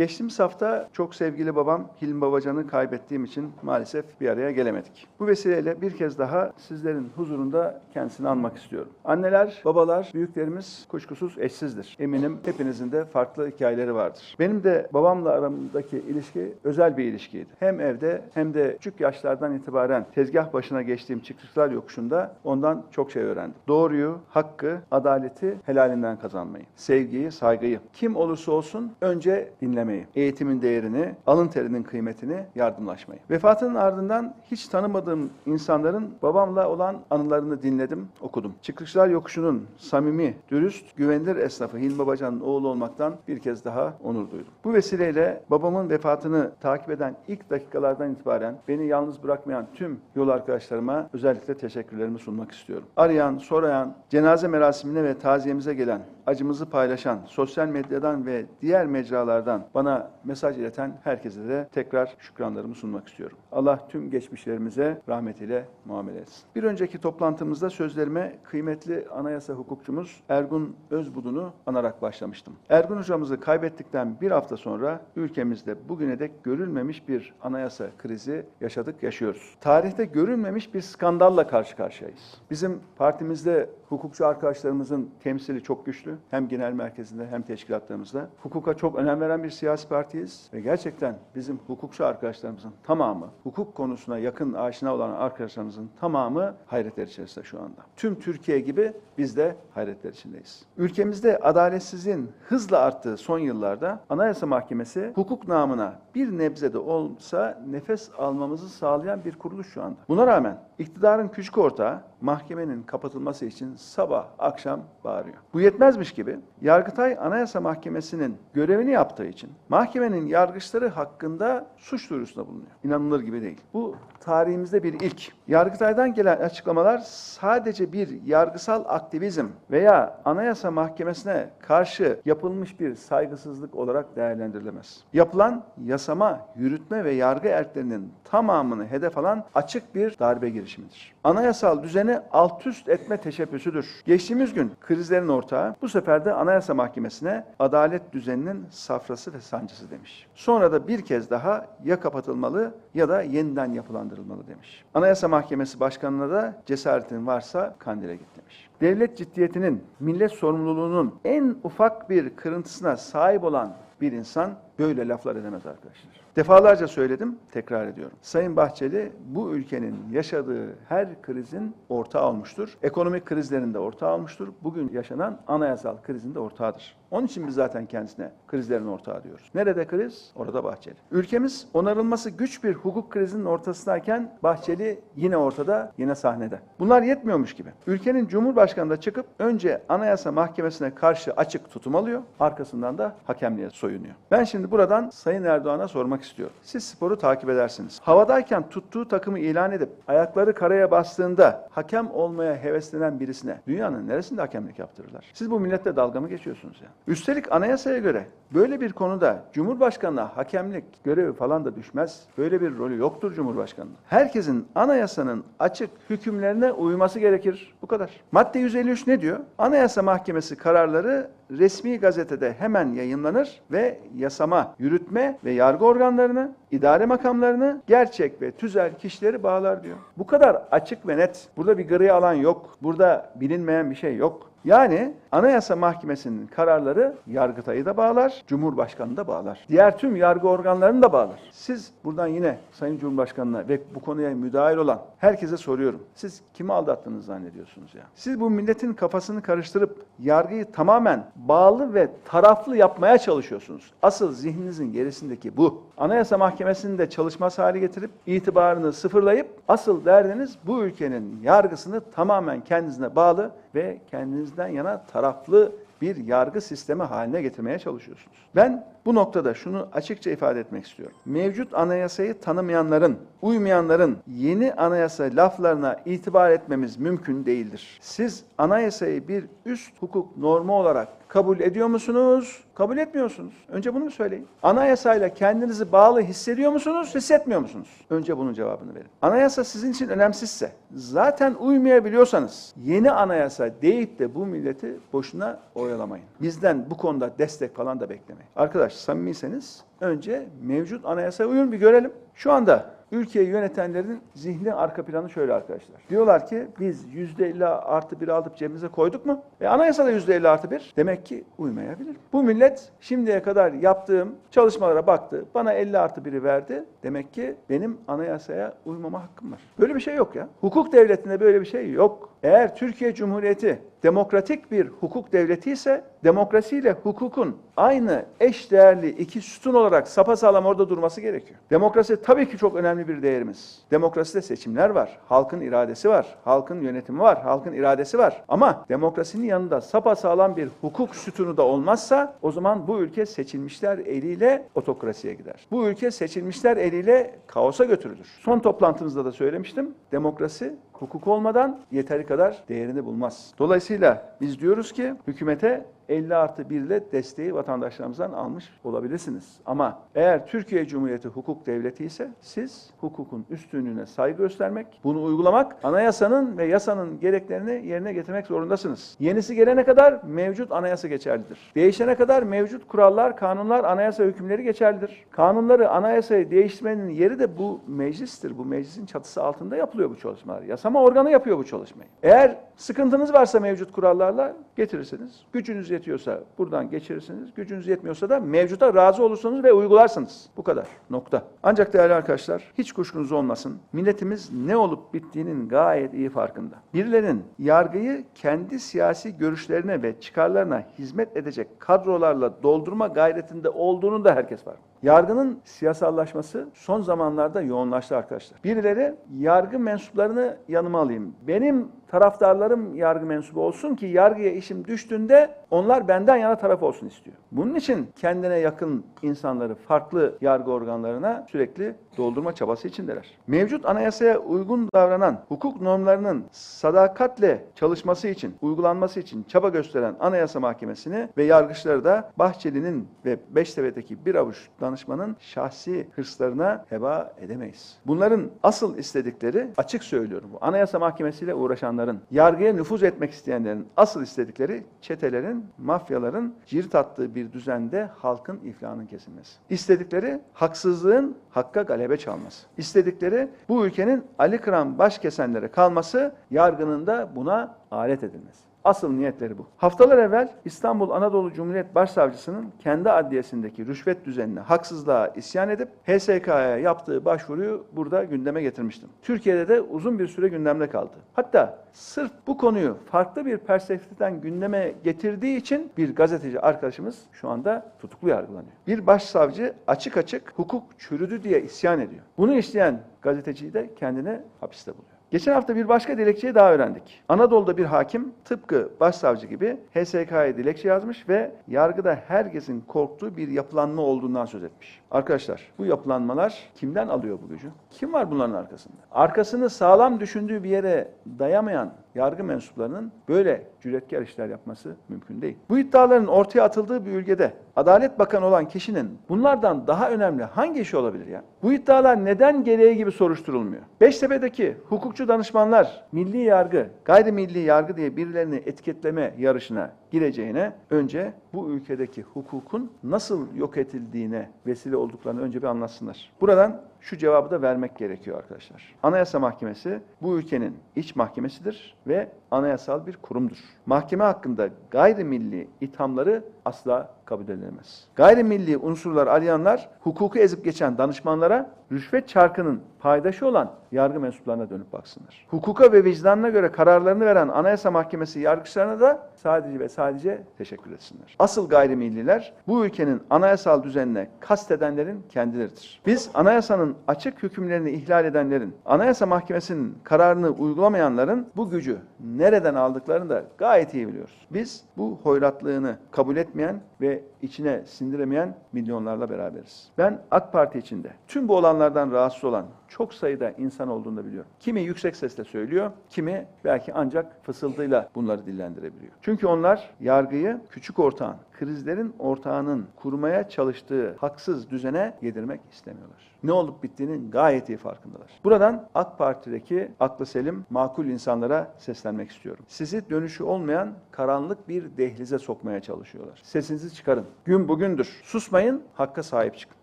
Geçtiğimiz hafta çok sevgili babam Hilmi Babacan'ı kaybettiğim için maalesef bir araya gelemedik. Bu vesileyle bir kez daha sizlerin huzurunda kendisini anmak istiyorum. Anneler, babalar, büyüklerimiz kuşkusuz eşsizdir. Eminim hepinizin de farklı hikayeleri vardır. Benim de babamla aramdaki ilişki özel bir ilişkiydi. Hem evde hem de küçük yaşlardan itibaren tezgah başına geçtiğim çıkışlar yokuşunda ondan çok şey öğrendim. Doğruyu, hakkı, adaleti helalinden kazanmayı, sevgiyi, saygıyı. Kim olursa olsun önce dinlemeyi, eğitimin değerini, alın terinin kıymetini, yardımlaşmayı. Vefatının ardından hiç tanımadığım insanların babamla olan anılarını dinledim, okudum. Çıkışlar yokuşunun samimi, dürüst, güvenilir esnafı Hilmi Babacan'ın oğlu olmaktan bir kez daha onur duydum. Bu vesileyle babamın vefatını takip eden ilk dakikalardan itibaren beni yalnız bırakmayan tüm yol arkadaşlarıma özellikle teşekkürlerimi sunmak istiyorum. Arayan, sorayan, cenaze merasimine ve taziyemize gelen, acımızı paylaşan, sosyal medyadan ve diğer mecralardan bana mesaj ileten herkese de tekrar şükranlarımı sunmak istiyorum. Allah tüm geçmişlerimize rahmetiyle muamele etsin. Bir önceki toplantımızda sözlerime kıymetli anayasa hukukçumuz Ergun Özbudun'u anarak başlamıştım. Ergun hocamızı kaybettikten bir hafta sonra ülkemizde bugüne dek görülmemiş bir anayasa krizi yaşadık, yaşıyoruz. Tarihte görülmemiş bir skandalla karşı karşıyayız. Bizim partimizde hukukçu arkadaşlarımızın temsili çok güçlü. Hem genel merkezinde hem teşkilatlarımızda. Hukuka çok önem veren bir siyasi partiyiz. Ve gerçekten bizim hukukçu arkadaşlarımızın tamamı, hukuk konusuna yakın aşina olan arkadaşlarımızın tamamı hayretler içerisinde şu anda. Tüm Türkiye gibi biz de hayretler içindeyiz. Ülkemizde adaletsizliğin hızla arttığı son yıllarda Anayasa Mahkemesi hukuk namına bir nebze de olsa nefes almamızı sağlayan bir kuruluş şu anda. Buna rağmen iktidarın küçük ortağı mahkemenin kapatılması için sabah akşam bağırıyor. Bu yetmezmiş gibi Yargıtay Anayasa Mahkemesi'nin görevini yaptığı için mahkemenin yargıçları hakkında suç duyurusunda bulunuyor. İnanılır gibi değil. Bu tarihimizde bir ilk. Yargıtay'dan gelen açıklamalar sadece bir yargısal aktivizm veya Anayasa Mahkemesi'ne karşı yapılmış bir saygısızlık olarak değerlendirilemez. Yapılan yasama, yürütme ve yargı erklerinin tamamını hedef alan açık bir darbe girişimidir. Anayasal düzeni alt üst etme teşebbüsüdür. Geçtiğimiz gün krizlerin ortağı bu sefer de Anayasa Mahkemesi'ne adalet düzeninin safrası ve sancısı demiş. Sonra da bir kez daha ya kapatılmalı ya da yeniden yapılandırılmalı demiş. Anayasa Mahkemesi Başkanı'na da cesaretin varsa kandile git demiş. Devlet ciddiyetinin, millet sorumluluğunun en ufak bir kırıntısına sahip olan bir insan böyle laflar edemez arkadaşlar. Defalarca söyledim, tekrar ediyorum. Sayın Bahçeli bu ülkenin yaşadığı her krizin ortağı olmuştur. Ekonomik krizlerinde ortağı olmuştur. Bugün yaşanan anayasal krizin de ortağıdır. Onun için biz zaten kendisine krizlerin ortağı diyoruz. Nerede kriz? Orada Bahçeli. Ülkemiz onarılması güç bir hukuk krizinin ortasındayken Bahçeli yine ortada, yine sahnede. Bunlar yetmiyormuş gibi. Ülkenin Cumhurbaşkanı da çıkıp önce Anayasa Mahkemesi'ne karşı açık tutum alıyor, arkasından da hakemliğe soyunuyor. Ben şimdi buradan Sayın Erdoğan'a sormak istiyorum. Siz sporu takip edersiniz. Havadayken tuttuğu takımı ilan edip ayakları karaya bastığında hakem olmaya heveslenen birisine dünyanın neresinde hakemlik yaptırırlar? Siz bu milletle dalga mı geçiyorsunuz ya? Üstelik anayasaya göre böyle bir konuda Cumhurbaşkanı'na hakemlik görevi falan da düşmez. Böyle bir rolü yoktur Cumhurbaşkanı'nın. Herkesin anayasanın açık hükümlerine uyması gerekir. Bu kadar. Madde 153 ne diyor? Anayasa Mahkemesi kararları resmi gazetede hemen yayınlanır ve yasama, yürütme ve yargı organlarını, idare makamlarını, gerçek ve tüzel kişileri bağlar diyor. Bu kadar açık ve net. Burada bir gri alan yok. Burada bilinmeyen bir şey yok. Yani Anayasa Mahkemesi'nin kararları Yargıtay'ı da bağlar, Cumhurbaşkanı'nı da bağlar. Diğer tüm yargı organlarını da bağlar. Siz buradan yine Sayın Cumhurbaşkanı'na ve bu konuya müdahil olan herkese soruyorum. Siz kimi aldattığınızı zannediyorsunuz ya? Siz bu milletin kafasını karıştırıp yargıyı tamamen bağlı ve taraflı yapmaya çalışıyorsunuz. Asıl zihninizin gerisindeki bu. Anayasa Mahkemesi'ni de çalışmaz hale getirip itibarını sıfırlayıp asıl derdiniz bu ülkenin yargısını tamamen kendinize bağlı ve kendinizden yana taraflı bir yargı sistemi haline getirmeye çalışıyorsunuz. Ben bu noktada şunu açıkça ifade etmek istiyorum. Mevcut anayasayı tanımayanların, uymayanların yeni anayasa laflarına itibar etmemiz mümkün değildir. Siz anayasayı bir üst hukuk normu olarak kabul ediyor musunuz? Kabul etmiyorsunuz. Önce bunu söyleyin. Anayasayla kendinizi bağlı hissediyor musunuz? Hissetmiyor musunuz? Önce bunun cevabını verin. Anayasa sizin için önemsizse, zaten uymayabiliyorsanız yeni anayasa deyip de bu milleti boşuna oyalamayın. Bizden bu konuda destek falan da beklemeyin. Arkadaş samimiyseniz önce mevcut anayasaya uyun bir görelim. Şu anda ülkeyi yönetenlerin zihni arka planı şöyle arkadaşlar. Diyorlar ki biz %50 artı bir alıp cebimize koyduk mu? E anayasada %50 artı bir. Demek ki uymayabilir. Bu millet şimdiye kadar yaptığım çalışmalara baktı. Bana 50 artı biri verdi. Demek ki benim anayasaya uymama hakkım var. Böyle bir şey yok ya. Hukuk devletinde böyle bir şey yok. Eğer Türkiye Cumhuriyeti demokratik bir hukuk devleti ise demokrasiyle hukukun aynı eş değerli iki sütun olarak sapasağlam orada durması gerekiyor. Demokrasi tabii ki çok önemli bir değerimiz. Demokraside seçimler var, halkın iradesi var, halkın yönetimi var, halkın iradesi var. Ama demokrasinin yanında sapasağlam bir hukuk sütunu da olmazsa o zaman bu ülke seçilmişler eliyle otokrasiye gider. Bu ülke seçilmişler eliyle kaosa götürülür. Son toplantımızda da söylemiştim. Demokrasi hukuk olmadan yeteri kadar değerini bulmaz. Dolayısıyla biz diyoruz ki hükümete 50 artı 1 ile desteği vatandaşlarımızdan almış olabilirsiniz. Ama eğer Türkiye Cumhuriyeti hukuk devleti ise siz hukukun üstünlüğüne saygı göstermek, bunu uygulamak, anayasanın ve yasanın gereklerini yerine getirmek zorundasınız. Yenisi gelene kadar mevcut anayasa geçerlidir. Değişene kadar mevcut kurallar, kanunlar, anayasa hükümleri geçerlidir. Kanunları, anayasayı değiştirmenin yeri de bu meclistir. Bu meclisin çatısı altında yapılıyor bu çalışmalar. Yasama organı yapıyor bu çalışmayı. Eğer sıkıntınız varsa mevcut kurallarla getirirsiniz. Gücünüz yetiyorsa buradan geçirirsiniz. Gücünüz yetmiyorsa da mevcuta razı olursunuz ve uygularsınız. Bu kadar. Nokta. Ancak değerli arkadaşlar hiç kuşkunuz olmasın. Milletimiz ne olup bittiğinin gayet iyi farkında. Birilerin yargıyı kendi siyasi görüşlerine ve çıkarlarına hizmet edecek kadrolarla doldurma gayretinde olduğunu da herkes var. Yargının siyasallaşması son zamanlarda yoğunlaştı arkadaşlar. Birileri yargı mensuplarını yanıma alayım. Benim taraftarlarım yargı mensubu olsun ki yargıya işim düştüğünde onlar benden yana taraf olsun istiyor. Bunun için kendine yakın insanları farklı yargı organlarına sürekli doldurma çabası içindeler. Mevcut anayasaya uygun davranan hukuk normlarının sadakatle çalışması için, uygulanması için çaba gösteren Anayasa Mahkemesi'ni ve yargıçları da Bahçeli'nin ve Beştepe'deki bir avuç danışmanın şahsi hırslarına heba edemeyiz. Bunların asıl istedikleri açık söylüyorum bu Anayasa Mahkemesi ile uğraşanların, yargıya nüfuz etmek isteyenlerin asıl istedikleri çetelerin, mafyaların cirit attığı bir düzende halkın iflahının kesilmesi. İstedikleri haksızlığın hakka galebe çalması. İstedikleri bu ülkenin Ali Kıran baş kesenlere kalması, yargının da buna alet edilmesi. Asıl niyetleri bu. Haftalar evvel İstanbul Anadolu Cumhuriyet Başsavcısının kendi adliyesindeki rüşvet düzenine, haksızlığa isyan edip HSK'ya yaptığı başvuruyu burada gündeme getirmiştim. Türkiye'de de uzun bir süre gündemde kaldı. Hatta sırf bu konuyu farklı bir perspektiften gündeme getirdiği için bir gazeteci arkadaşımız şu anda tutuklu yargılanıyor. Bir başsavcı açık açık hukuk çürüdü diye isyan ediyor. Bunu işleyen gazeteciyi de kendine hapiste buluyor. Geçen hafta bir başka dilekçeyi daha öğrendik. Anadolu'da bir hakim tıpkı başsavcı gibi HSK'ya dilekçe yazmış ve yargıda herkesin korktuğu bir yapılanma olduğundan söz etmiş. Arkadaşlar bu yapılanmalar kimden alıyor bu gücü? Kim var bunların arkasında? Arkasını sağlam düşündüğü bir yere dayamayan yargı mensuplarının böyle cüretkar işler yapması mümkün değil. Bu iddiaların ortaya atıldığı bir ülkede Adalet Bakanı olan kişinin bunlardan daha önemli hangi işi olabilir ya? Bu iddialar neden gereği gibi soruşturulmuyor? Beştepe'deki hukukçu danışmanlar milli yargı, gayrimilli yargı diye birilerini etiketleme yarışına gireceğine önce bu ülkedeki hukukun nasıl yok edildiğine vesile olduklarını önce bir anlatsınlar. Buradan şu cevabı da vermek gerekiyor arkadaşlar. Anayasa Mahkemesi bu ülkenin iç mahkemesidir ve anayasal bir kurumdur. Mahkeme hakkında gayrimilli ithamları asla kabul edilemez. Gayrimilli unsurlar arayanlar hukuku ezip geçen danışmanlara rüşvet çarkının paydaşı olan yargı mensuplarına dönüp baksınlar. Hukuka ve vicdanına göre kararlarını veren Anayasa Mahkemesi yargıçlarına da sadece ve sadece teşekkür etsinler. Asıl gayrimilliler bu ülkenin anayasal düzenine kastedenlerin kendileridir. Biz anayasanın açık hükümlerini ihlal edenlerin, Anayasa Mahkemesi'nin kararını uygulamayanların bu gücü nereden aldıklarını da gayet iyi biliyoruz. Biz bu hoyratlığını kabul etmeyen ve içine sindiremeyen milyonlarla beraberiz. Ben AK Parti içinde tüm bu olanlardan rahatsız olan çok sayıda insan olduğunu da biliyorum. Kimi yüksek sesle söylüyor, kimi belki ancak fısıldıyla bunları dillendirebiliyor. Çünkü onlar yargıyı küçük ortağın, krizlerin ortağının kurmaya çalıştığı haksız düzene yedirmek istemiyorlar. Ne olup bittiğinin gayet iyi farkındalar. Buradan AK Parti'deki aklı selim, makul insanlara seslenmek istiyorum. Sizi dönüşü olmayan karanlık bir dehlize sokmaya çalışıyorlar. Sesinizi çıkarın. Gün bugündür. Susmayın, hakka sahip çıkın.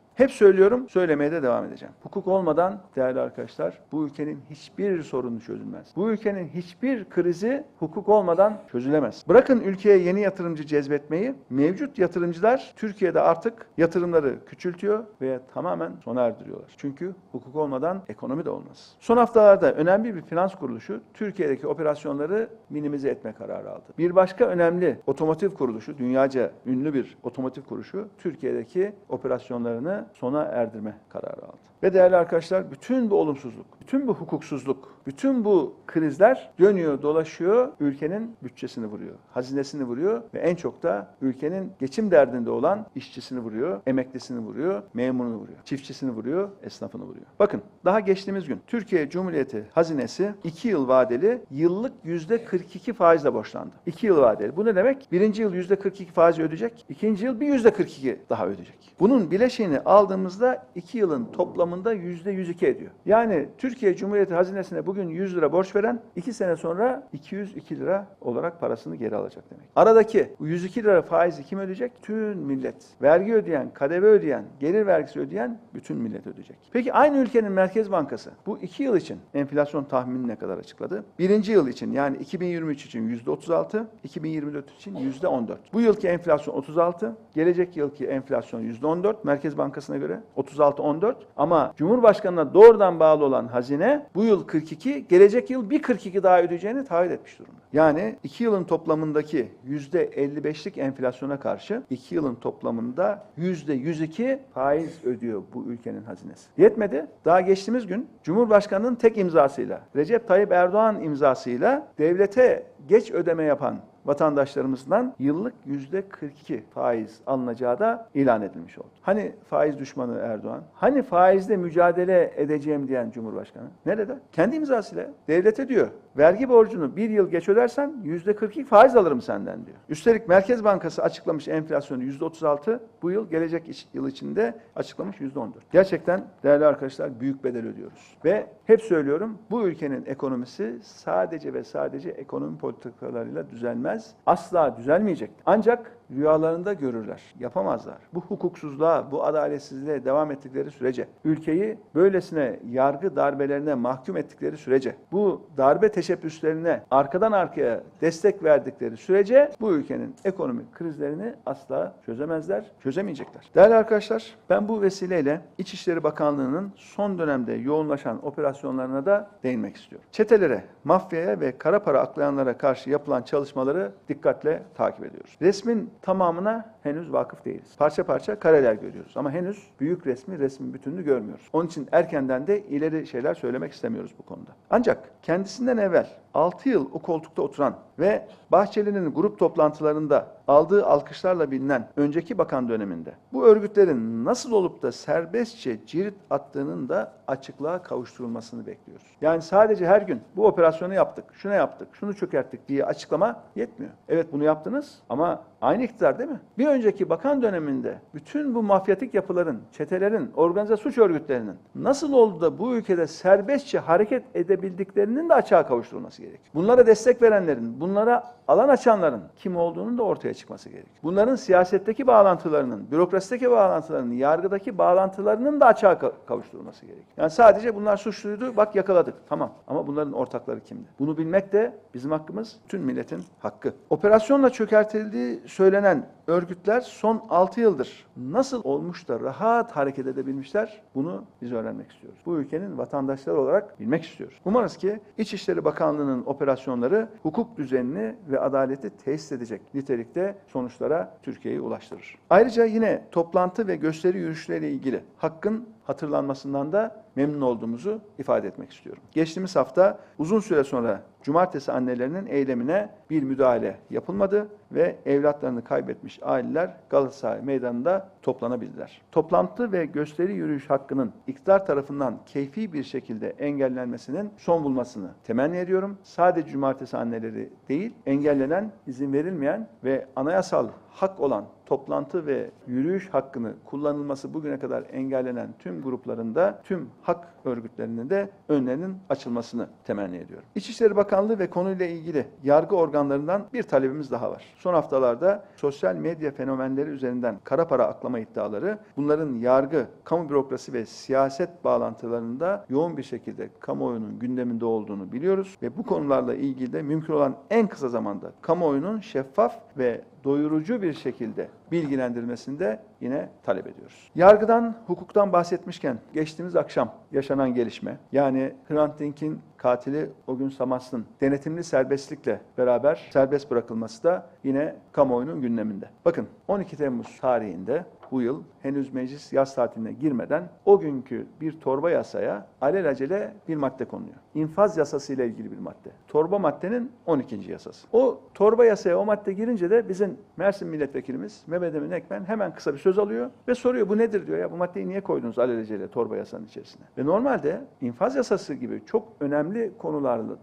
Hep söylüyorum, söylemeye de devam edeceğim. Hukuk olmadan değerli arkadaşlar bu ülkenin hiçbir sorunu çözülmez. Bu ülkenin hiçbir krizi hukuk olmadan çözülemez. Bırakın ülkeye yeni yatırımcı cezbetmeyi, mevcut yatırımcılar Türkiye'de artık yatırımları küçültüyor ve tamamen sona erdiriyorlar. Çünkü hukuk olmadan ekonomi de olmaz. Son haftalarda önemli bir finans kuruluşu Türkiye'deki operasyonları minimize etme kararı aldı. Bir başka önemli otomotiv kuruluşu, dünyaca ünlü bir otomotiv kuruluşu Türkiye'deki operasyonlarını sona erdirme kararı aldı. Ve değerli arkadaşlar bütün bu olumsuzluk, bütün bu hukuksuzluk, bütün bu krizler dönüyor, dolaşıyor, ülkenin bütçesini vuruyor, hazinesini vuruyor ve en çok da ülkenin geçim derdinde olan işçisini vuruyor, emeklisini vuruyor, memurunu vuruyor, çiftçisini vuruyor, esnafını vuruyor. Bakın daha geçtiğimiz gün Türkiye Cumhuriyeti hazinesi 2 yıl vadeli yıllık %42 faizle borçlandı. 2 yıl vadeli. Bu ne demek? Birinci yıl %42 faiz ödeyecek, ikinci yıl bir %42 daha ödeyecek. Bunun bileşiğini aldığımızda 2 yılın toplamında %102 ediyor. Yani Türkiye Cumhuriyeti hazinesine bugün 100 lira borç veren 2 sene sonra 202 lira olarak parasını geri alacak demek. Aradaki bu 102 lira faizi kim ödeyecek? Tüm millet. Vergi ödeyen, KDV ödeyen, gelir vergisi ödeyen bütün millet ödeyecek. Peki aynı ülkenin Merkez Bankası bu 2 yıl için enflasyon tahmini ne kadar açıkladı? Birinci yıl için yani 2023 için %36, 2024 için %14. Bu yılki enflasyon 36, gelecek yılki enflasyon %14 Merkez Bankası'na göre 36-14 ama Cumhurbaşkanı'na doğrudan bağlı olan hazine bu yıl 42, gelecek yıl bir 42 daha ödeyeceğini taahhüt etmiş durumda. Yani 2 yılın toplamındaki %55'lik enflasyona karşı 2 yılın toplamında %102 faiz ödüyor bu ülkenin hazinesi. Yetmedi. Daha geçtiğimiz gün Cumhurbaşkanı'nın tek imzasıyla, Recep Tayyip Erdoğan imzasıyla devlete geç ödeme yapan vatandaşlarımızdan yıllık yüzde 42 faiz alınacağı da ilan edilmiş oldu. Hani faiz düşmanı Erdoğan? Hani faizle mücadele edeceğim diyen Cumhurbaşkanı? Nerede? Kendi imzasıyla devlete diyor. Vergi borcunu bir yıl geç ödersen yüzde 42 faiz alırım senden diyor. Üstelik Merkez Bankası açıklamış enflasyonu yüzde 36 bu yıl gelecek yıl içinde açıklamış yüzde 14. Gerçekten değerli arkadaşlar büyük bedel ödüyoruz. Ve hep söylüyorum bu ülkenin ekonomisi sadece ve sadece ekonomi politikalarıyla düzelmez. Asla düzelmeyecek. Ancak rüyalarında görürler. Yapamazlar. Bu hukuksuzluğa, bu adaletsizliğe devam ettikleri sürece, ülkeyi böylesine yargı darbelerine mahkum ettikleri sürece, bu darbe teşebbüslerine arkadan arkaya destek verdikleri sürece bu ülkenin ekonomik krizlerini asla çözemezler, çözemeyecekler. Değerli arkadaşlar, ben bu vesileyle İçişleri Bakanlığı'nın son dönemde yoğunlaşan operasyonlarına da değinmek istiyorum. Çetelere, mafyaya ve kara para aklayanlara karşı yapılan çalışmaları dikkatle takip ediyoruz. Resmin tamamına henüz vakıf değiliz. Parça parça kareler görüyoruz ama henüz büyük resmi, resmin bütününü görmüyoruz. Onun için erkenden de ileri şeyler söylemek istemiyoruz bu konuda. Ancak kendisinden evvel 6 yıl o koltukta oturan ve Bahçeli'nin grup toplantılarında aldığı alkışlarla bilinen önceki bakan döneminde bu örgütlerin nasıl olup da serbestçe cirit attığının da açıklığa kavuşturulmasını bekliyoruz. Yani sadece her gün bu operasyonu yaptık, şunu yaptık, şunu çökerttik diye açıklama yetmiyor. Evet bunu yaptınız ama aynı iktidar değil mi? Bir önceki bakan döneminde bütün bu mafyatik yapıların, çetelerin, organize suç örgütlerinin nasıl oldu da bu ülkede serbestçe hareket edebildiklerinin de açığa kavuşturulması gerekiyor. Bunlara destek verenlerin, bunlara alan açanların kim olduğunun da ortaya çıkması gerekiyor. Bunların siyasetteki bağlantılarının, bürokrasideki bağlantılarının, yargıdaki bağlantılarının da açığa ka- kavuşturulması gerekiyor. Yani sadece bunlar suçluydu, bak yakaladık. Tamam ama bunların ortakları kimdi? Bunu bilmek de bizim hakkımız, tüm milletin hakkı. Operasyonla çökertildiği söylenen örgütler son 6 yıldır nasıl olmuş da rahat hareket edebilmişler bunu biz öğrenmek istiyoruz. Bu ülkenin vatandaşları olarak bilmek istiyoruz. Umarız ki İçişleri Bakanlığı'nın operasyonları hukuk düzenini ve adaleti tesis edecek nitelikte sonuçlara Türkiye'yi ulaştırır. Ayrıca yine toplantı ve gösteri yürüyüşleriyle ilgili hakkın hatırlanmasından da memnun olduğumuzu ifade etmek istiyorum. Geçtiğimiz hafta uzun süre sonra cumartesi annelerinin eylemine bir müdahale yapılmadı ve evlatlarını kaybetmiş aileler Galatasaray Meydanı'nda toplanabildiler. Toplantı ve gösteri yürüyüş hakkının iktidar tarafından keyfi bir şekilde engellenmesinin son bulmasını temenni ediyorum. Sadece cumartesi anneleri değil, engellenen, izin verilmeyen ve anayasal hak olan toplantı ve yürüyüş hakkını kullanılması bugüne kadar engellenen tüm gruplarında, tüm hak örgütlerinin de önlerinin açılmasını temenni ediyorum. İçişleri Bakanlığı ve konuyla ilgili yargı organlarından bir talebimiz daha var. Son haftalarda sosyal medya fenomenleri üzerinden kara para aklama iddiaları, bunların yargı, kamu bürokrasi ve siyaset bağlantılarında yoğun bir şekilde kamuoyunun gündeminde olduğunu biliyoruz ve bu konularla ilgili de mümkün olan en kısa zamanda kamuoyunun şeffaf ve doyurucu bir şekilde bilgilendirmesinde yine talep ediyoruz. Yargıdan, hukuktan bahsetmişken geçtiğimiz akşam yaşanan gelişme yani Hrant Dink'in katili o gün Samas'ın denetimli serbestlikle beraber serbest bırakılması da yine kamuoyunun gündeminde. Bakın 12 Temmuz tarihinde bu yıl henüz meclis yaz tatiline girmeden o günkü bir torba yasaya alelacele bir madde konuyor. İnfaz yasası ile ilgili bir madde. Torba maddenin 12. yasası. O torba yasaya o madde girince de bizim Mersin milletvekilimiz Mehmet Emin Ekmen hemen kısa bir söz alıyor ve soruyor bu nedir diyor ya bu maddeyi niye koydunuz alelacele torba yasanın içerisine? Ve normalde infaz yasası gibi çok önemli konuların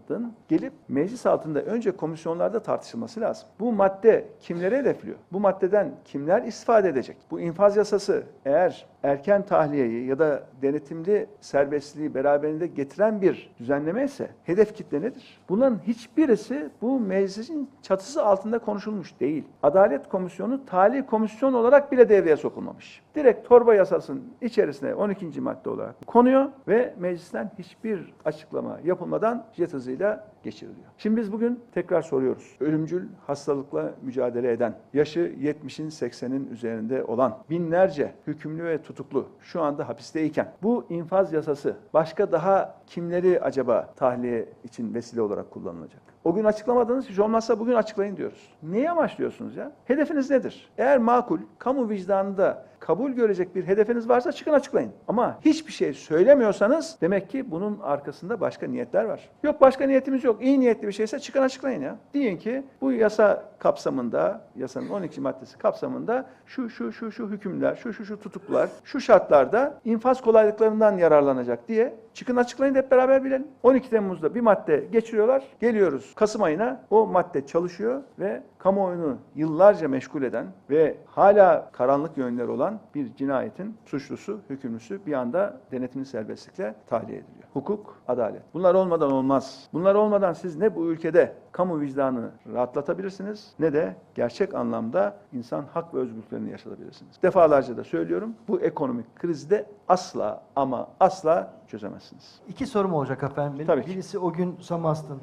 gelip meclis altında önce komisyonlarda tartışılması lazım. Bu madde kimlere hedefliyor? Bu maddeden kimler istifade edecek? Bu infaz yasası eğer erken tahliyeyi ya da denetimli serbestliği beraberinde getiren bir düzenleme ise hedef kitle nedir? Bunların hiçbirisi bu meclisin çatısı altında konuşulmuş değil. Adalet Komisyonu tali komisyon olarak bile devreye sokulmamış. Direkt torba yasasının içerisine 12. madde olarak konuyor ve meclisten hiçbir açıklama yapılmadan jet hızıyla geçiriliyor. Şimdi biz bugün tekrar soruyoruz. Ölümcül hastalıkla mücadele eden, yaşı 70'in 80'in üzerinde olan binlerce hükümlü ve tutuklu şu anda hapisteyken bu infaz yasası başka daha kimleri acaba tahliye için vesile olarak kullanılacak? O gün açıklamadınız hiç olmazsa bugün açıklayın diyoruz. Neyi amaçlıyorsunuz ya? Hedefiniz nedir? Eğer makul, kamu vicdanında kabul görecek bir hedefiniz varsa çıkın açıklayın. Ama hiçbir şey söylemiyorsanız demek ki bunun arkasında başka niyetler var. Yok başka niyetimiz yok. İyi niyetli bir şeyse çıkın açıklayın ya. Deyin ki bu yasa kapsamında, yasanın 12. maddesi kapsamında şu şu şu şu hükümler, şu şu şu tutuklular, şu şartlarda infaz kolaylıklarından yararlanacak diye çıkın açıklayın hep beraber bilelim. 12 Temmuz'da bir madde geçiriyorlar. Geliyoruz Kasım ayına o madde çalışıyor ve kamuoyunu yıllarca meşgul eden ve hala karanlık yönleri olan bir cinayetin suçlusu, hükümlüsü bir anda denetimli serbestlikle tahliye ediliyor. Hukuk, adalet. Bunlar olmadan olmaz. Bunlar olmadan siz ne bu ülkede kamu vicdanını rahatlatabilirsiniz ne de gerçek anlamda insan hak ve özgürlüklerini yaşatabilirsiniz. Defalarca da söylüyorum bu ekonomik krizde asla ama asla çözemezsiniz. İki sorum olacak efendim. benim. Tabii ki. Birisi o gün Samast'ın,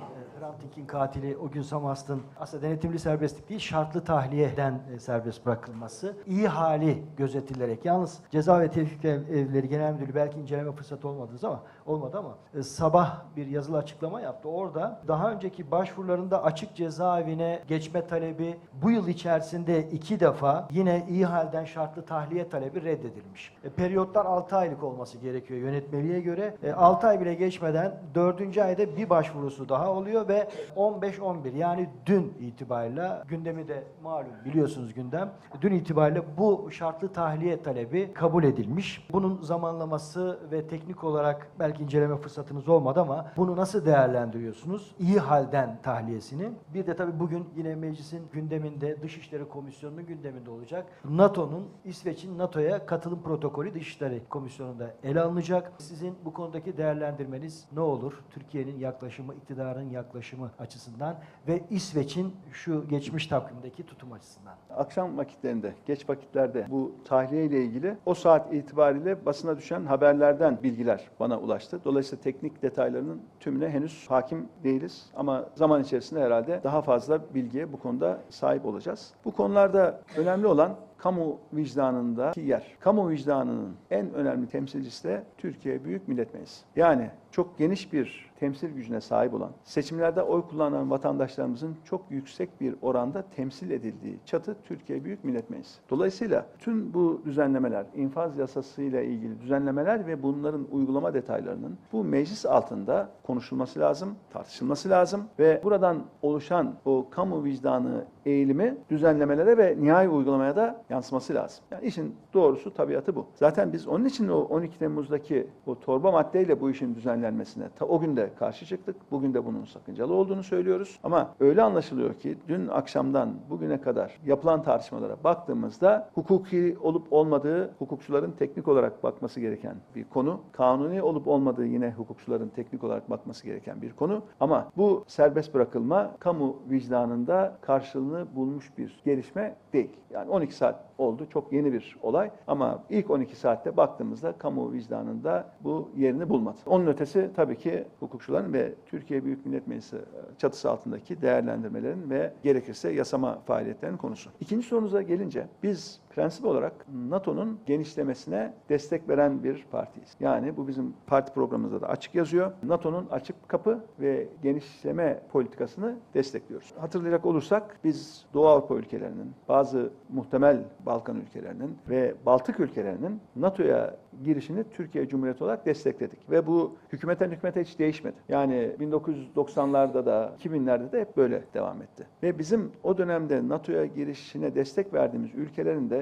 e, Hrant Dink'in katili o gün Samast'ın aslında denetimli serbestlik değil şartlı tahliyeden e, serbest bırakılması. iyi hali gözetilerek. Yalnız Ceza ve Tevfik Ev- Evleri Genel Müdürü belki inceleme fırsatı olmadınız ama olmadı ama e, sabah bir yazılı açıklama yaptı. Orada daha önceki başvurularında açık cezaevine geçme talebi bu yıl içerisinde iki defa yine iyi halden şartlı tahliye talebi reddedilmiş. E, periyotlar 6 aylık olması gerekiyor yönetmeliğe göre. 6 ay bile geçmeden 4. ayda bir başvurusu daha oluyor ve 15-11 yani dün itibariyle gündemi de malum biliyorsunuz gündem. Dün itibariyle bu şartlı tahliye talebi kabul edilmiş. Bunun zamanlaması ve teknik olarak belki inceleme fırsatınız olmadı ama bunu nasıl değerlendiriyorsunuz? İyi halden tahliyesini. Bir de tabii bugün yine meclisin gündeminde Dışişleri Komisyonu'nun gündeminde olacak. NATO'nun İsveç'in NATO'ya katılım protokolü Dışişleri Komisyonu'nda ele alınacak. Sizin bu konudaki değerlendirmeniz ne olur? Türkiye'nin yaklaşımı, iktidarın yaklaşımı açısından ve İsveç'in şu geçmiş takvimdeki tutum açısından. Akşam vakitlerinde, geç vakitlerde bu tahliye ile ilgili o saat itibariyle basına düşen haberlerden bilgiler bana ulaştı. Dolayısıyla teknik detaylarının tümüne henüz hakim değiliz ama zaman içerisinde herhalde daha fazla bilgiye bu konuda sahip olacağız. Bu konularda önemli olan kamu vicdanındaki yer. Kamu vicdanının en önemli temsilcisi de Türkiye Büyük Millet Meclisi. Yani çok geniş bir temsil gücüne sahip olan, seçimlerde oy kullanan vatandaşlarımızın çok yüksek bir oranda temsil edildiği çatı Türkiye Büyük Millet Meclisi. Dolayısıyla tüm bu düzenlemeler, infaz yasasıyla ilgili düzenlemeler ve bunların uygulama detaylarının bu meclis altında konuşulması lazım, tartışılması lazım ve buradan oluşan o kamu vicdanı eğilimi düzenlemelere ve nihai uygulamaya da yansıması lazım. Yani işin doğrusu tabiatı bu. Zaten biz onun için o 12 Temmuz'daki o torba maddeyle bu işin düzenlenmesine ta o gün karşı çıktık. Bugün de bunun sakıncalı olduğunu söylüyoruz. Ama öyle anlaşılıyor ki dün akşamdan bugüne kadar yapılan tartışmalara baktığımızda hukuki olup olmadığı hukukçuların teknik olarak bakması gereken bir konu. Kanuni olup olmadığı yine hukukçuların teknik olarak bakması gereken bir konu. Ama bu serbest bırakılma kamu vicdanında karşılığını bulmuş bir gelişme değil. Yani 12 saat oldu. Çok yeni bir olay. Ama ilk 12 saatte baktığımızda kamu vicdanında bu yerini bulmadı. Onun ötesi tabii ki hukukçuların ve Türkiye Büyük Millet Meclisi çatısı altındaki değerlendirmelerin ve gerekirse yasama faaliyetlerinin konusu. İkinci sorunuza gelince biz prensip olarak NATO'nun genişlemesine destek veren bir partiyiz. Yani bu bizim parti programımızda da açık yazıyor. NATO'nun açık kapı ve genişleme politikasını destekliyoruz. Hatırlayacak olursak biz Doğu Avrupa ülkelerinin, bazı muhtemel Balkan ülkelerinin ve Baltık ülkelerinin NATO'ya girişini Türkiye Cumhuriyeti olarak destekledik. Ve bu hükümetten hükümete hiç değişmedi. Yani 1990'larda da 2000'lerde de hep böyle devam etti. Ve bizim o dönemde NATO'ya girişine destek verdiğimiz ülkelerin de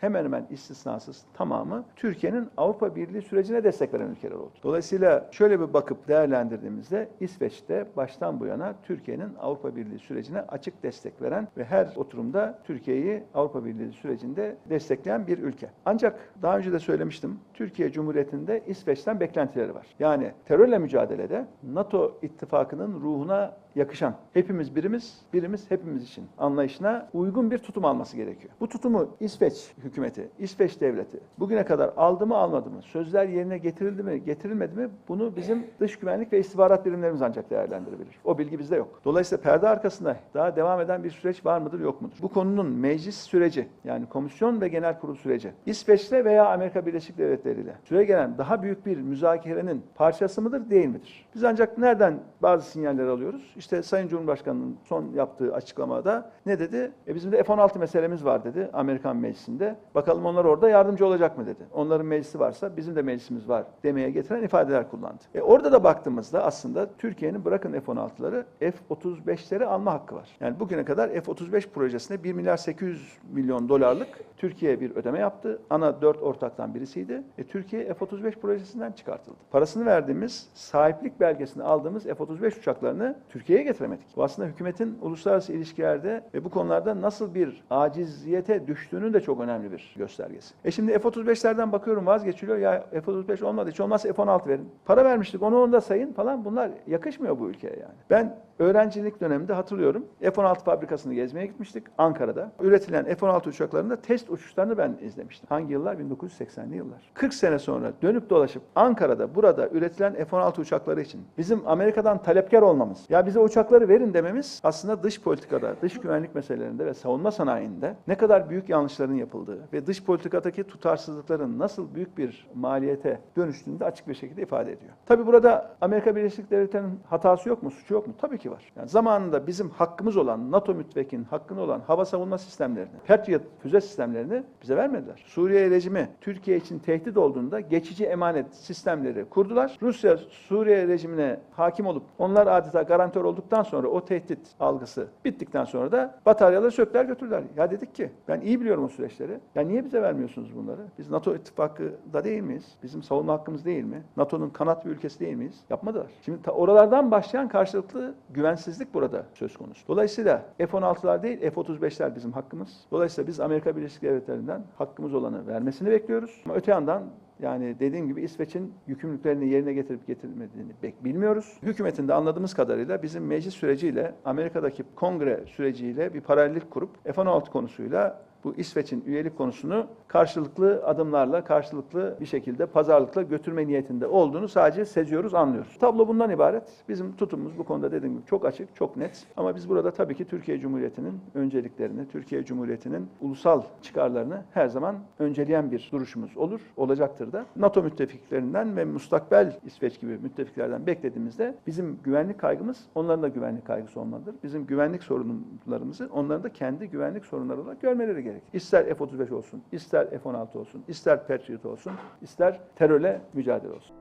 hemen hemen istisnasız tamamı Türkiye'nin Avrupa Birliği sürecine destek veren ülkeler oldu. Dolayısıyla şöyle bir bakıp değerlendirdiğimizde İsveç'te baştan bu yana Türkiye'nin Avrupa Birliği sürecine açık destek veren ve her oturumda Türkiye'yi Avrupa Birliği sürecinde destekleyen bir ülke. Ancak daha önce de söylemiştim, Türkiye Cumhuriyeti'nde İsveç'ten beklentileri var. Yani terörle mücadelede NATO ittifakının ruhuna yakışan, hepimiz birimiz, birimiz hepimiz için anlayışına uygun bir tutum alması gerekiyor. Bu tutumu İsveç hükümeti, İsveç devleti bugüne kadar aldı mı almadı mı, sözler yerine getirildi mi getirilmedi mi bunu bizim dış güvenlik ve istihbarat birimlerimiz ancak değerlendirebilir. O bilgi bizde yok. Dolayısıyla perde arkasında daha devam eden bir süreç var mıdır yok mudur? Bu konunun meclis süreci yani komisyon ve genel kurul süreci İsveç'le veya Amerika Birleşik Devletleri ile süre gelen daha büyük bir müzakerenin parçası mıdır değil midir? Biz ancak nereden bazı sinyaller alıyoruz? İşte Sayın Cumhurbaşkanı'nın son yaptığı açıklamada ne dedi? E bizim de F-16 meselemiz var dedi Amerikan meclisinde. Bakalım onlar orada yardımcı olacak mı dedi. Onların meclisi varsa bizim de meclisimiz var demeye getiren ifadeler kullandı. E orada da baktığımızda aslında Türkiye'nin bırakın F-16'ları F-35'leri alma hakkı var. Yani bugüne kadar F-35 projesine 1 milyar 800 milyon dolarlık Türkiye bir ödeme yaptı. Ana dört ortaktan birisiydi. E, Türkiye F-35 projesinden çıkartıldı. Parasını verdiğimiz, sahiplik belgesini aldığımız F-35 uçaklarını Türkiye'ye getiremedik. Bu aslında hükümetin uluslararası ilişkilerde ve bu konularda nasıl bir aciziyete düştüğünün de çok önemli bir göstergesi. E şimdi F-35'lerden bakıyorum vazgeçiliyor. Ya F-35 olmadı hiç olmazsa F-16 verin. Para vermiştik onu onu da sayın falan. Bunlar yakışmıyor bu ülkeye yani. Ben öğrencilik döneminde hatırlıyorum. F-16 fabrikasını gezmeye gitmiştik Ankara'da. Üretilen F-16 uçaklarında test uçuşlarını ben izlemiştim. Hangi yıllar? 1980'li yıllar. 40 sene sonra dönüp dolaşıp Ankara'da burada üretilen F-16 uçakları için bizim Amerika'dan talepkar olmamız, ya bize uçakları verin dememiz aslında dış politikada, dış güvenlik meselelerinde ve savunma sanayinde ne kadar büyük yanlışların yapıldığı ve dış politikadaki tutarsızlıkların nasıl büyük bir maliyete dönüştüğünü de açık bir şekilde ifade ediyor. Tabi burada Amerika Birleşik Devletleri'nin hatası yok mu, suçu yok mu? Tabii ki var. Yani zamanında bizim hakkımız olan, NATO müttefikinin hakkını olan hava savunma sistemlerini, Patriot füze sistemlerini bize vermediler. Suriye rejimi Türkiye için tehdit olduğunda geçici emanet sistemleri kurdular. Rusya Suriye rejimine hakim olup onlar adeta garantör olduktan sonra o tehdit algısı bittikten sonra da bataryaları söktüler götürdüler. Ya dedik ki ben iyi biliyorum o süreçleri. Ya niye bize vermiyorsunuz bunları? Biz NATO ittifakında değil miyiz? Bizim savunma hakkımız değil mi? NATO'nun kanat bir ülkesi değil miyiz? Yapmadılar. Şimdi oralardan başlayan karşılıklı güvensizlik burada söz konusu. Dolayısıyla F-16'lar değil F-35'ler bizim hakkımız. Dolayısıyla biz Amerika Birleşik Devletleri'nden hakkımız olanı vermesini bekliyoruz. Ama öte yandan yani dediğim gibi İsveç'in yükümlülüklerini yerine getirip getirmediğini pek bilmiyoruz. Hükümetin de anladığımız kadarıyla bizim meclis süreciyle Amerika'daki kongre süreciyle bir paralellik kurup F-16 konusuyla bu İsveç'in üyelik konusunu karşılıklı adımlarla, karşılıklı bir şekilde pazarlıkla götürme niyetinde olduğunu sadece seziyoruz, anlıyoruz. Tablo bundan ibaret. Bizim tutumumuz bu konuda dediğim gibi çok açık, çok net. Ama biz burada tabii ki Türkiye Cumhuriyeti'nin önceliklerini, Türkiye Cumhuriyeti'nin ulusal çıkarlarını her zaman önceleyen bir duruşumuz olur, olacaktır da. NATO müttefiklerinden ve mustakbel İsveç gibi müttefiklerden beklediğimizde bizim güvenlik kaygımız onların da güvenlik kaygısı olmalıdır. Bizim güvenlik sorunlarımızı onların da kendi güvenlik sorunları olarak görmeleri gerekir. İster F-35 olsun, ister F-16 olsun, ister Patriot olsun, ister terörle mücadele olsun.